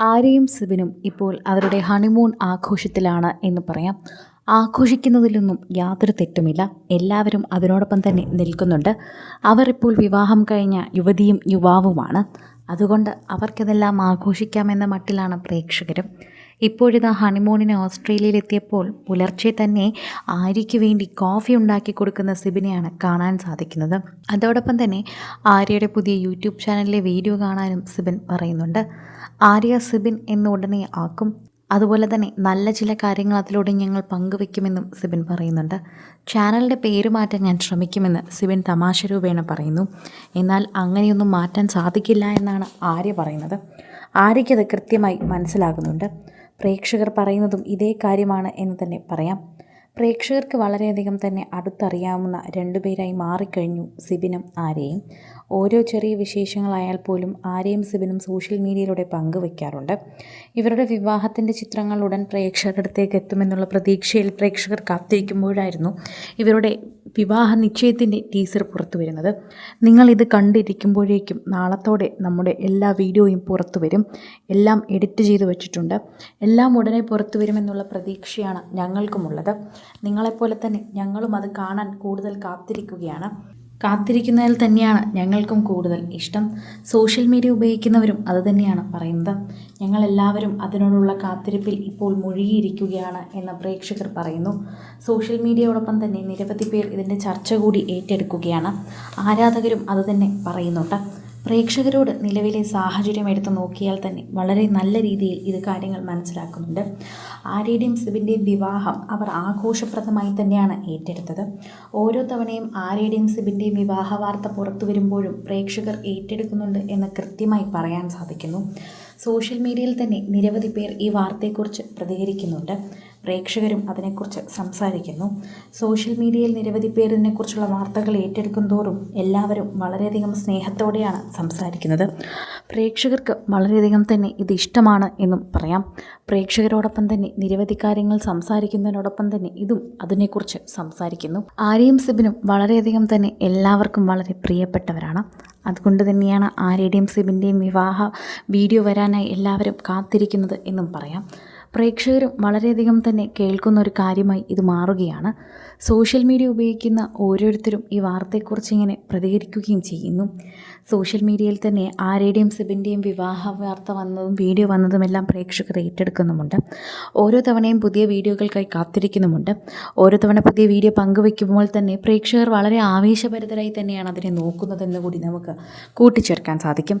ആര്യയും സിബിനും ഇപ്പോൾ അവരുടെ ഹണിമൂൺ ആഘോഷത്തിലാണ് എന്ന് പറയാം. ആഘോഷിക്കുന്നതിലൊന്നും യാതൊരു തെറ്റുമില്ല. എല്ലാവരും അതിനോടൊപ്പം തന്നെ നിൽക്കുന്നുണ്ട്. അവർ ഇപ്പോൾ വിവാഹം കഴിഞ്ഞ യുവതിയും യുവാവുമാണ്. അതുകൊണ്ട് അവർക്കിതെല്ലാം ആഘോഷിക്കാമെന്ന മട്ടിലാണ് പ്രേക്ഷകരും. ഇപ്പോഴിതാ ഹണിമൂണിന് ഓസ്ട്രേലിയയിലെത്തിയപ്പോൾ പുലർച്ചെ തന്നെ ആര്യയ്ക്ക് വേണ്ടി കോഫി ഉണ്ടാക്കി കൊടുക്കുന്ന സിബിനെയാണ് കാണാൻ സാധിക്കുന്നത്. അതോടൊപ്പം തന്നെ ആര്യയുടെ പുതിയ യൂട്യൂബ് ചാനലിലെ വീഡിയോ കാണാനും സിബിൻ പറയുന്നുണ്ട്. ആര്യ സിബിൻ എന്ന് ഉടനെ ആക്കും. അതുപോലെ തന്നെ നല്ല ചില കാര്യങ്ങൾ അതിലൂടെ ഞങ്ങൾ പങ്കുവെക്കുമെന്നും സിബിൻ പറയുന്നുണ്ട്. ചാനലിന്റെ പേര് മാറ്റാൻ ഞാൻ ശ്രമിക്കുമെന്ന് സിബിൻ തമാശ രൂപേണ പറയുന്നു. എന്നാൽ അങ്ങനെയൊന്നും മാറ്റാൻ സാധിക്കില്ല എന്നാണ് ആര്യ പറയുന്നത്. ആര്യയ്ക്കത് കൃത്യമായി മനസ്സിലാകുന്നുണ്ട്. പ്രേക്ഷകർ പറയുന്നതും ഇതേ കാര്യമാണ് എന്ന് തന്നെ പറയാം. പ്രേക്ഷകർക്ക് വളരെയധികം തന്നെ അടുത്തറിയാവുന്ന രണ്ടുപേരായി മാറിക്കഴിഞ്ഞു സിബിനും ആരെയും ഓരോ ചെറിയ വിശേഷങ്ങളായാൽ പോലും ആരെയും സിബിനും സോഷ്യൽ മീഡിയയിലൂടെ പങ്കുവയ്ക്കാറുണ്ട് ഇവരുടെ വിവാഹത്തിന്റെ ചിത്രങ്ങൾ ഉടൻ പ്രേക്ഷകരുടെ അടുത്തേക്ക് എത്തുമെന്നുള്ള പ്രതീക്ഷയിൽ പ്രേക്ഷകർ കാത്തിരിക്കുമ്പോഴായിരുന്നു ഇവരുടെ വിവാഹ നിശ്ചയത്തിന്റെ ടീസർ പുറത്തു വരുന്നത്. നിങ്ങളിത് കണ്ടിരിക്കുമ്പോഴേക്കും നാളത്തോടെ നമ്മുടെ എല്ലാ വീഡിയോയും പുറത്തു വരും. എല്ലാം എഡിറ്റ് ചെയ്ത് വെച്ചിട്ടുണ്ട്. എല്ലാം ഉടനെ പുറത്തു വരുമെന്നുള്ള പ്രതീക്ഷയാണ് ഞങ്ങൾക്കുമുള്ളത്. നിങ്ങളെപ്പോലെ തന്നെ ഞങ്ങളും അത് കാണാൻ കൂടുതൽ കാത്തിരിക്കുകയാണ്. കാത്തിരിക്കുന്നതിൽ തന്നെയാണ് ഞങ്ങൾക്കും കൂടുതൽ ഇഷ്ടം. സോഷ്യൽ മീഡിയ ഉപയോഗിക്കുന്നവരും അതുതന്നെയാണ് പറയുന്നത്. ഞങ്ങളെല്ലാവരും അതിനോടുള്ള കാത്തിരിപ്പിൽ ഇപ്പോൾ മുഴുകിയിരിക്കുകയാണ് എന്ന് പ്രേക്ഷകർ പറയുന്നു. സോഷ്യൽ മീഡിയയോടൊപ്പം തന്നെ നിരവധി പേർ ഇതിന്റെ ചർച്ച കൂടി ഏറ്റെടുക്കുകയാണ്. ആരാധകരും അതുതന്നെ പറയുന്നുണ്ട്. പ്രേക്ഷകരോട് നിലവിലെ സാഹചര്യം എടുത്തു നോക്കിയാൽ തന്നെ വളരെ നല്ല രീതിയിൽ ഇത് കാര്യങ്ങൾ മനസ്സിലാക്കുന്നുണ്ട്. ആര്യയുടെയും സിബിന്റെയും വിവാഹം അവർ ആഘോഷപ്രദമായി തന്നെയാണ് ഏറ്റെടുത്തത്. ഓരോ തവണയും ആര്യയുടെയും സിബിന്റെയും വിവാഹ വാർത്ത പുറത്തു വരുമ്പോഴും പ്രേക്ഷകർ ഏറ്റെടുക്കുന്നുണ്ട് എന്ന് കൃത്യമായി പറയാൻ സാധിക്കുന്നു. സോഷ്യൽ മീഡിയയിൽ തന്നെ നിരവധി പേർ ഈ വാർത്തയെക്കുറിച്ച് പ്രതികരിക്കുന്നുണ്ട്. പ്രേക്ഷകരും അതിനെക്കുറിച്ച് സംസാരിക്കുന്നു. സോഷ്യൽ മീഡിയയിൽ നിരവധി പേർ ഇതിനെക്കുറിച്ചുള്ള വാർത്തകൾ ഏറ്റെടുക്കും തോറും എല്ലാവരും വളരെയധികം സ്നേഹത്തോടെയാണ് സംസാരിക്കുന്നത്. പ്രേക്ഷകർക്ക് വളരെയധികം തന്നെ ഇത് ഇഷ്ടമാണ് എന്നും പറയാം. പ്രേക്ഷകരോടൊപ്പം തന്നെ നിരവധി കാര്യങ്ങൾ സംസാരിക്കുന്നതിനോടൊപ്പം തന്നെ ഇതും അതിനെക്കുറിച്ച് സംസാരിക്കുന്നു. ആര്യയും സിബിനും വളരെയധികം തന്നെ എല്ലാവർക്കും വളരെ പ്രിയപ്പെട്ടവരാണ്. അതുകൊണ്ട് തന്നെയാണ് ആര്യയുടെയും സിബിന്റെയും വിവാഹ വീഡിയോ വരാനായി എല്ലാവരും കാത്തിരിക്കുന്നത് എന്നും പറയാം. പ്രേക്ഷകരും വളരെയധികം തന്നെ കേൾക്കുന്ന ഒരു കാര്യമായി ഇത് മാറുകയാണ്. സോഷ്യൽ മീഡിയ ഉപയോഗിക്കുന്ന ഓരോരുത്തരും ഈ വാർത്തയെക്കുറിച്ച് ഇങ്ങനെ പ്രതികരിക്കുകയും ചെയ്യുന്നു. സോഷ്യൽ മീഡിയയിൽ തന്നെ ആരുടെയും സിബിന്റെയും വിവാഹ വാർത്ത വന്നതും വീഡിയോ വന്നതുമെല്ലാം പ്രേക്ഷകർ ഏറ്റെടുക്കുന്നുമുണ്ട്. ഓരോ തവണയും പുതിയ വീഡിയോകൾക്കായി കാത്തിരിക്കുന്നുമുണ്ട്. ഓരോ തവണ പുതിയ വീഡിയോ പങ്കുവയ്ക്കുമ്പോൾ തന്നെ പ്രേക്ഷകർ വളരെ ആവേശഭരിതരായി തന്നെയാണ് അതിനെ നോക്കുന്നതെന്ന് കൂടി നമുക്ക് കൂട്ടിച്ചേർക്കാൻ സാധിക്കും.